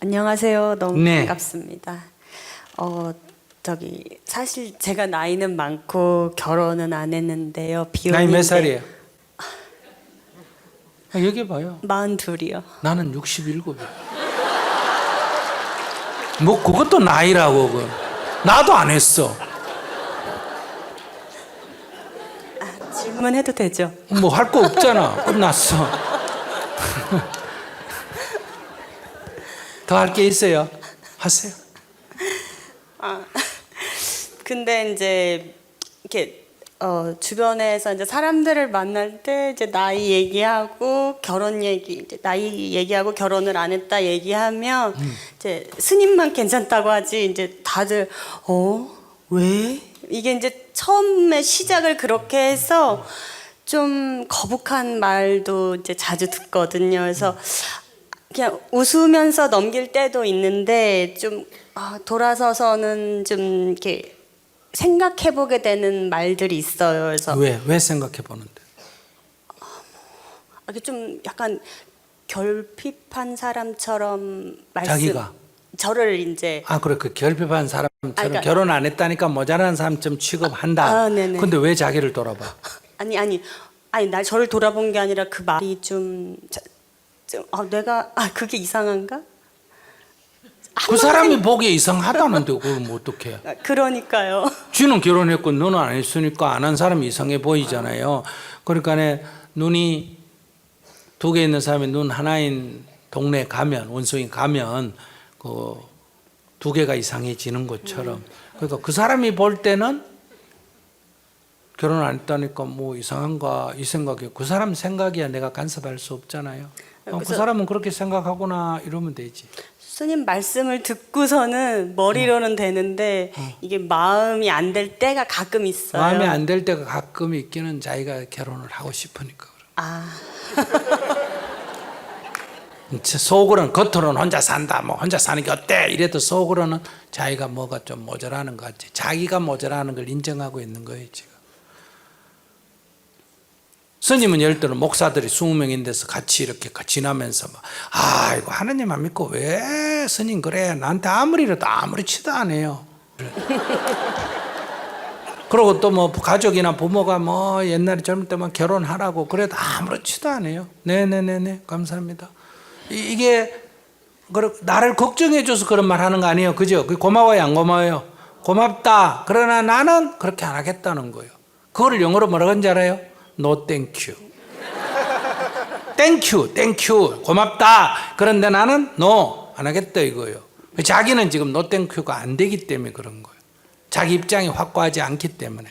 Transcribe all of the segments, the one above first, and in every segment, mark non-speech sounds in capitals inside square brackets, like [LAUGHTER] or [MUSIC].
안녕하세요. 너무 네. 반갑습니다. 어 저기 사실 제가 나이는 많고 결혼은 안 했는데요. 비혼인데 나이 몇 살이에요? 아, 얘기해 봐요. 마흔 둘이요. 나는 67이야. 뭐 그것도 나이라고 그. 나도 안 했어. 질문해도 되죠? 뭐 할 거 없잖아. 끝났어. [LAUGHS] 더 할 게 있어요? 하세요. 근데 이제 이렇게 어, 주변에서 이제 사람들을 만날 때 이제 나이 얘기하고 결혼 얘기 이제 나이 얘기하고 결혼을 안 했다 얘기하면 이제 스님만 괜찮다고 하지 이제 다들 어 왜? 이게 이제 처음에 시작을 그렇게 해서 좀 거북한 말도 이제 자주 듣거든요. 그래서 그냥 웃으면서 넘길 때도 있는데 좀 아, 돌아서서는 좀 이렇게 생각해 보게 되는 말들이 있어요. 그래서 왜? 왜 생각해 보는데? 이렇게 좀 약간 결핍한 사람처럼 말씀 자기가? 저를 이제 아 그래 그 결핍한 사람처럼 아, 그러니까- 결혼 안 했다니까 모자란 사람처럼 취급한다. 아, 네네. 근데 왜 자기를 돌아봐? [LAUGHS] 아니 아니 아니 날 저를 돌아본 게 아니라 그 말이 좀, 자- 좀 아, 내가 아 그게 이상한가? 그 사람이 보기에 이상하다는데 그걸 뭐 어떡해? 아, 그러니까요. 쥐는 결혼했고 너는 안 했으니까 안 한 사람이 이상해 보이잖아요. 그러니까 내 눈이 두 개 있는 사람이 눈 하나인 동네 가면 원숭이 가면 그 두 개가 이상해지는 것처럼 그러니까 그 사람이 볼 때는 결혼 안 했다니까 뭐 이상한가 이 생각이 그 사람 생각이야 내가 간섭할 수 없잖아요. 어, 그 사람은 그렇게 생각하구나 이러면 되지. 스님 말씀을 듣고서는 머리로는 되는데 이게 마음이 안 될 때가 가끔 있어요. 마음에 안들 때가 가끔 있기는 자기가 결혼을 하고 싶으니까 그래. 아 [LAUGHS] 제 속으로는 겉으로는 혼자 산다 뭐 혼자 사는 게 어때 이래도 속으로는 자기가 뭐가 좀 모자라는 것 같지 자기가 모자라는 걸 인정하고 있는 거예요 지금 스님은 예를 들어 목사들이 20명인 데서 같이 이렇게 지나면서 막 아이고 하느님 안 믿고 왜 스님 그래 나한테 아무리라도 아무렇지도 않아요 [LAUGHS] 그리고 또 뭐 가족이나 부모가 뭐 옛날에 젊을 때만 결혼하라고 그래도 아무렇지도 않아요. 네네네네 감사합니다. 이- 그렇- 나를 걱정해줘서 그런 말 하는 거 아니에요, 그죠? 그 고마워요, 안 고마워요? 고맙다. 그러나 나는 그렇게 안 하겠다는 거예요. 그거를 영어로 뭐라고 하는지 알아요? Thank you. 땡큐, 땡큐, 고맙다. 그런데 나는 no, 안 하겠다 이거예요. 자기는 지금 no, 땡큐가 안 되기 때문에 그런 거예요. 자기 입장이 확고하지 않기 때문에.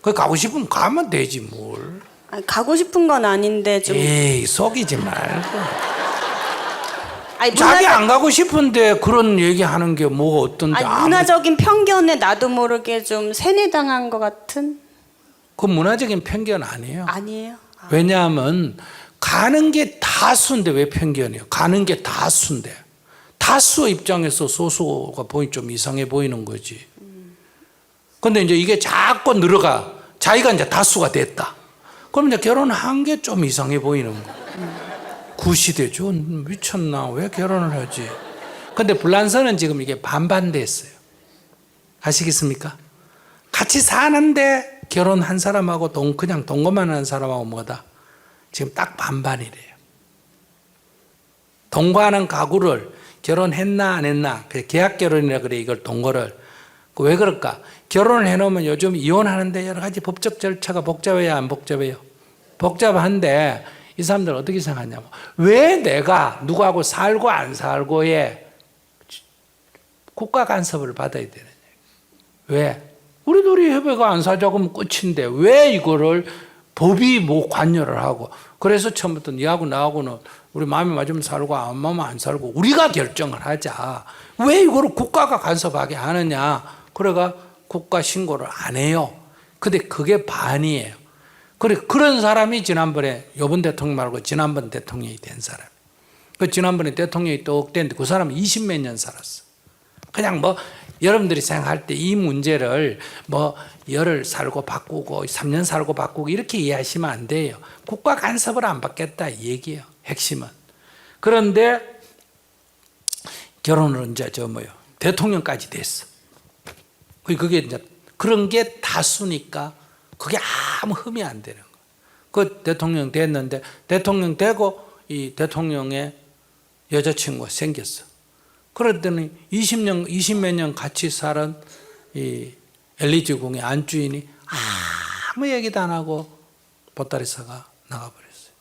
그 가고 싶으면 가면 되지 뭘. 아니, 가고 싶은 건 아닌데 좀 에이 속이지 말고. 아니, 자기 문화적, 안 가고 싶은데 그런 얘기하는 게 뭐가 어떤데? 아니, 아무- 문화적인 편견에 나도 모르게 좀 세뇌당한 것 같은 그 문화적인 편견 아니에요. 아니에요? 왜냐하면 가는 게 다수인데 왜 편견이에요? 가는 게 다수인데 다수 입장에서 소수가 보이 좀 이상해 보이는 거지. 근데 이제 이게 자꾸 늘어가 자기가 이제 다수가 됐다. 그럼 이제 결혼한 게 좀 이상해 보이는 거. 구시대죠. 미쳤나? 왜 결혼을 하지? 근데 불란서는 지금 이게 반반 됐어요. 아시겠습니까? 같이 사는데 결혼한 사람하고 동 그냥 동거만 하는 사람하고 뭐다? 지금 딱 반반이래요. 동거하는 가구를 결혼했나 안 했나 그 계약 결혼이라 그래 이걸 동거를 그 왜 그럴까? 결혼을 해놓으면 요즘 이혼하는데 여러 가지 법적 절차가 복잡해야 안 복잡해요? 복잡한데 이 사람들 어떻게 생각하냐면 왜 내가 누구하고 살고 안 살고에 국가 간섭을 받아야 되느냐? 왜? 우리 둘이 협의가 안 사자고 하면 끝인데 왜 이거를 법이 뭐 관여를 하고? 그래서 처음부터 니하고 나하고는 우리 마음이 맞으면 살고 안 맞으면 안 살고 우리가 결정을 하자. 왜 이거를 국가가 간섭하게 하느냐? 그래가 국가 신고를 안 해요. 근데 그게 반이에요. 그래 그런 사람이 지난번에 요번 대통령 말고 지난번 대통령이 된 사람. 그 지난번에 대통령이 떡 됐는데 그 사람은 20 몇 년 살았어. 그냥 뭐 여러분들이 생각할 때 이 문제를 뭐 열흘 살고 바꾸고 3년 살고 바꾸고 이렇게 이해하시면 안 돼요. 국가 간섭을 안 받겠다 이 얘기예요. 핵심은. 그런데 결혼을 이제 저 뭐요 대통령까지 됐어. 그- 그게 이제 그런 게 다수니까 그게 아무 흠이 안 되는 거. 그 대통령 됐는데 대통령 되고 이 대통령의 여자친구가 생겼어. 그랬더니 20년 20몇 년 같이 살은 이 엘리지 궁의 안주인이 아무 얘기도 안 하고 보따리사가 나가버렸어요.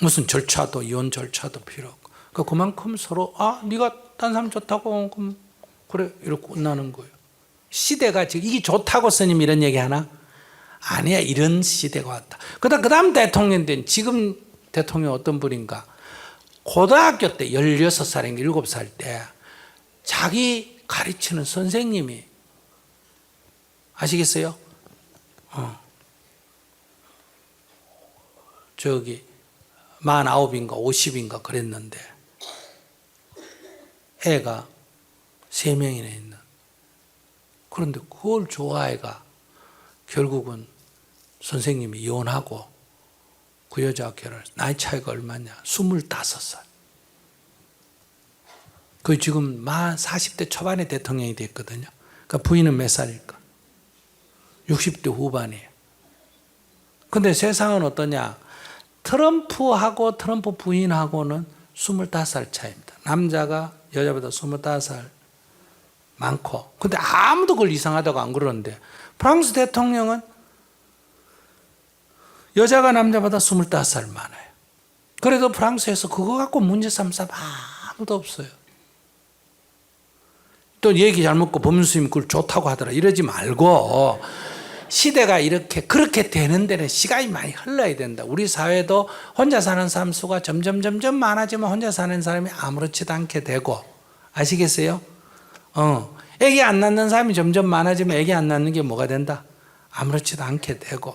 무슨 절차도 이혼 절차도 필요 없고 그 그만큼 서로 아 네가 딴 사람 좋다고 그럼 그래 이렇게 끝나는 거예요. 시대가 지금 이게 좋다고 스님 이런 얘기 하나? 아니야 이런 시대가 왔다. 그다음 그다음 대통령 된 지금 대통령 어떤 분인가? 고등학교 때 16살인가 7살 때 자기 가르치는 선생님이 아시겠어요? 어. 저기 49인가 50인가 그랬는데 애가 세 명이나 있는 그런데 그걸 좋아해가 결국은 선생님이 이혼하고 그 여자 결혼 나이 차이가 얼마냐? 25살. 그 지금 만 40대 초반에 대통령이 됐거든요. 그 부인은 몇 살일까? 60대 후반이에요. 근데 세상은 어떠냐? 트럼프하고 트럼프 부인하고는 25살 차이입니다. 남자가 여자보다 25살 많고. 근데 아무도 그걸 이상하다고 안 그러는데. 프랑스 대통령은 여자가 남자보다 25살 많아요. 그래도 프랑스에서 그거 갖고 문제 삼는 사람 아무도 없어요. 또 얘기 잘 먹고 법무스님 그걸 좋다고 하더라. 이러지 말고 시대가 이렇게 그렇게 되는 데는 시간이 많이 흘러야 된다. 우리 사회도 혼자 사는 사람 수가 점점 점점 많아지면 혼자 사는 사람이 아무렇지도 않게 되고 아시겠어요? 어. 애기 안 낳는 사람이 점점 많아지면 애기 안 낳는 게 뭐가 된다? 아무렇지도 않게 되고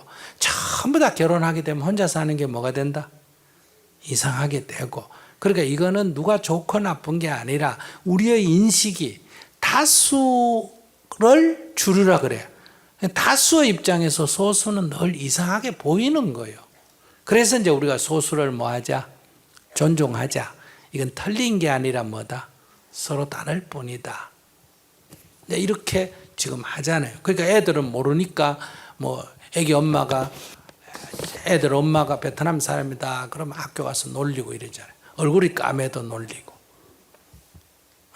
전부 다 결혼하게 되면 혼자 사는 게 뭐가 된다? 이상하게 되고 그러니까 이거는 누가 좋고 나쁜 게 아니라 우리의 인식이 다수를 줄이라 그래요. 다수의 입장에서 소수는 늘 이상하게 보이는 거예요. 그래서 이제 우리가 소수를 뭐 하자? 존중하자. 이건 틀린 게 아니라 뭐다? 서로 다를 뿐이다. 이렇게 지금 하잖아요. 그러니까 애들은 모르니까 뭐 애기 엄마가 애들 엄마가 베트남 사람이다. 그러면 학교 가서 놀리고 이러잖아요. 얼굴이 까매도 놀리고.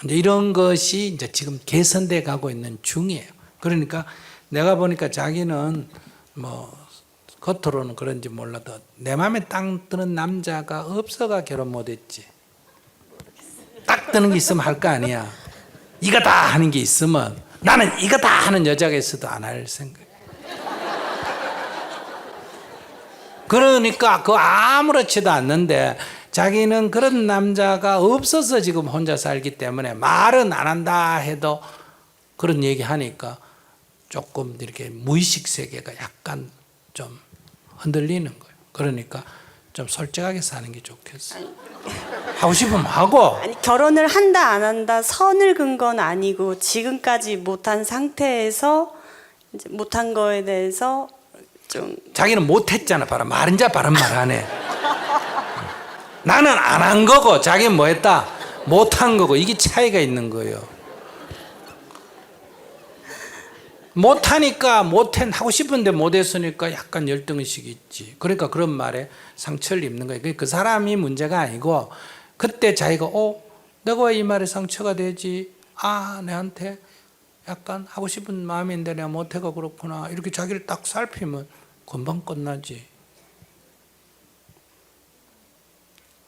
이제 이런 것이 이제 지금 개선돼 가고 있는 중이에요. 그러니까 내가 보니까 자기는 뭐 겉으로는 그런지 몰라도 내 마음에 딱 드는 남자가 없어가 결혼 못했지. 딱 드는 게 있으면 할 거 아니야. 이거 다 하는 게 있으면 나는 이거 다 하는 여자가 있어도 안 할 생각. 그러니까 그 아무렇지도 않는데 자기는 그런 남자가 없어서 지금 혼자 살기 때문에 말은 안 한다 해도 그런 얘기 하니까 조금 이렇게 무의식 세계가 약간 좀 흔들리는 거예요. 그러니까 좀 솔직하게 사는 게 좋겠어. 하고 싶으면 하고 아니 결혼을 한다 안 한다 선을 긋은 건 아니고 지금까지 못한 상태에서 못한 거에 대해서 좀 자기는 못했잖아. 바로 말은 자 바른 말 하네. 나는 안 한 거고 자기는 뭐 했다? 못한 거고 이게 차이가 있는 거예요. 못하니까 못한 하고 싶은데 못했으니까 약간 열등의식이 있지. 그러니까 그런 말에 상처를 입는 거예요. 그 사람이 문제가 아니고 그때 자기가 어 내가 왜이 말에 상처가 되지? 아 내한테 약간 하고 싶은 마음인데 내가 못해가 그렇구나 이렇게 자기를 딱 살피면 금방 끝나지.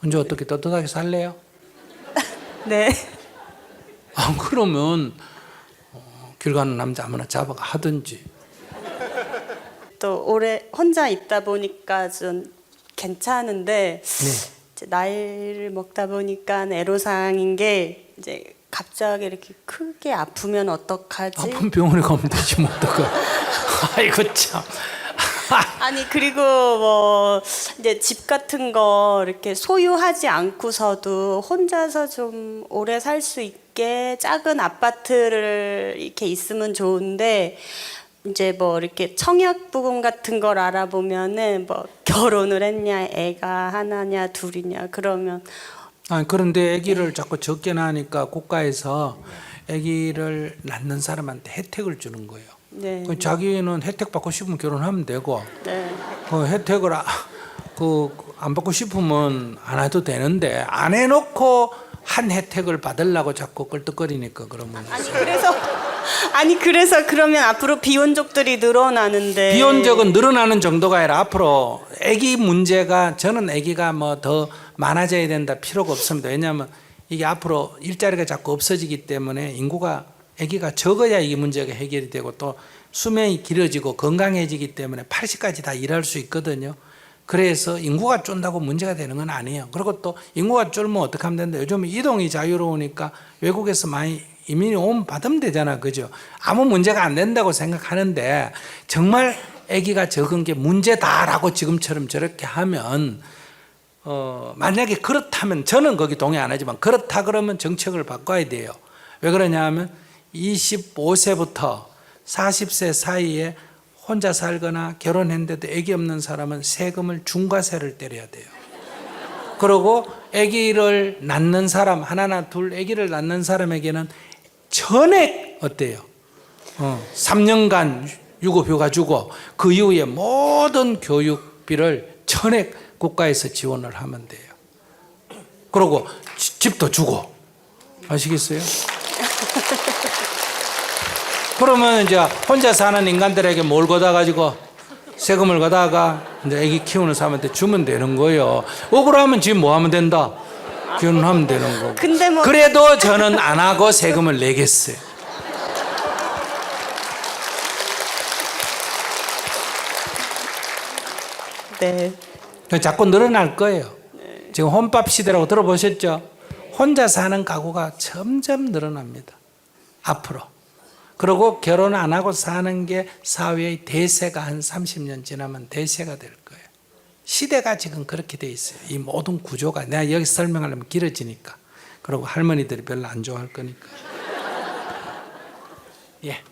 언제 어떻게 떳떳하게 살래요? [LAUGHS] 네. 안 그러면 어, 길 가는 남자 아무나 잡아가 하든지. 또 오래 혼자 있다 보니까 좀 괜찮은데 네. 이제 나이를 먹다 보니까 애로사항인 게 이제 갑자기 이렇게 크게 아프면 어떡하지? 아픈 병원에 가면 되지 뭐 어떡해. 아이고 참. [LAUGHS] 아니 그리고 뭐 이제 집 같은 거 이렇게 소유하지 않고서도 혼자서 좀 오래 살 수 있게 작은 아파트를 이렇게 있으면 좋은데 이제 뭐 이렇게 청약 부금 같은 걸 알아보면은 뭐 결혼을 했냐 애가 하나냐 둘이냐 그러면 아니, 그런데 아기를 자꾸 적게 낳으니까 국가에서 아기를 낳는 사람한테 혜택을 주는 거예요. 네. 그 자기는 혜택 받고 싶으면 결혼하면 되고 네. 그 혜택을 아, 그안 받고 싶으면 안 해도 되는데 안 해놓고 한 혜택을 받으려고 자꾸 끌떡거리니까 그러면 아니 그래서 [LAUGHS] 아니 그래서 그러면 앞으로 비혼족들이 늘어나는데 비혼적은 늘어나는 정도가 아니라 앞으로 아기 문제가 저는 아기가 뭐 더 많아져야 된다 필요가 없습니다. 왜냐하면 이게 앞으로 일자리가 자꾸 없어지기 때문에 인구가 아기가 적어야 이 문제가 해결이 되고 또 수명이 길어지고 건강해지기 때문에 80까지 다 일할 수 있거든요. 그래서 인구가 쫀다고 문제가 되는 건 아니에요. 그리고 또 인구가 쫄면 어떻게 하면 된다. 요즘 이동이 자유로우니까 외국에서 많이 이민이 오면 받으면 되잖아. 그죠? 아무 문제가 안 된다고 생각하는데 정말 아기가 적은 게 문제다라고 지금처럼 저렇게 하면 어, 만약에 그렇다면 저는 거기 동의 안 하지만 그렇다 그러면 정책을 바꿔야 돼요. 왜 그러냐 하면 25세부터 40세 사이에 혼자 살거나 결혼했는데도 아기 없는 사람은 세금을 중과세를 때려야 돼요. 그리고 아기를 낳는 사람 하나나 둘 아기를 낳는 사람에게는 전액 어때요? 어, 3년간 유급휴가 주고 그 이후에 모든 교육비를 전액 국가에서 지원을 하면 돼요. 그리고 지- 집도 주고 아시겠어요? [LAUGHS] 그러면 이제 혼자 사는 인간들에게 뭘 걷어 가지고 세금을 걷다가 이제 아기 키우는 사람한테 주면 되는 거예요. 억울하면 지금 뭐 하면 된다? 결혼하면 되는 거고. 근데 뭐 그래도 저는 안 하고 세금을 내겠어요. 네. 자꾸 늘어날 거예요. 지금 혼밥 시대라고 들어보셨죠? 혼자 사는 가구가 점점 늘어납니다. 앞으로. 그리고 결혼 안 하고 사는 게 사회의 대세가 한 30년 지나면 대세가 될 거예요. 시대가 지금 그렇게 돼 있어요. 이 모든 구조가 내가 여기 설명하려면 길어지니까. 그리고 할머니들이 별로 안 좋아할 거니까. [LAUGHS] 예.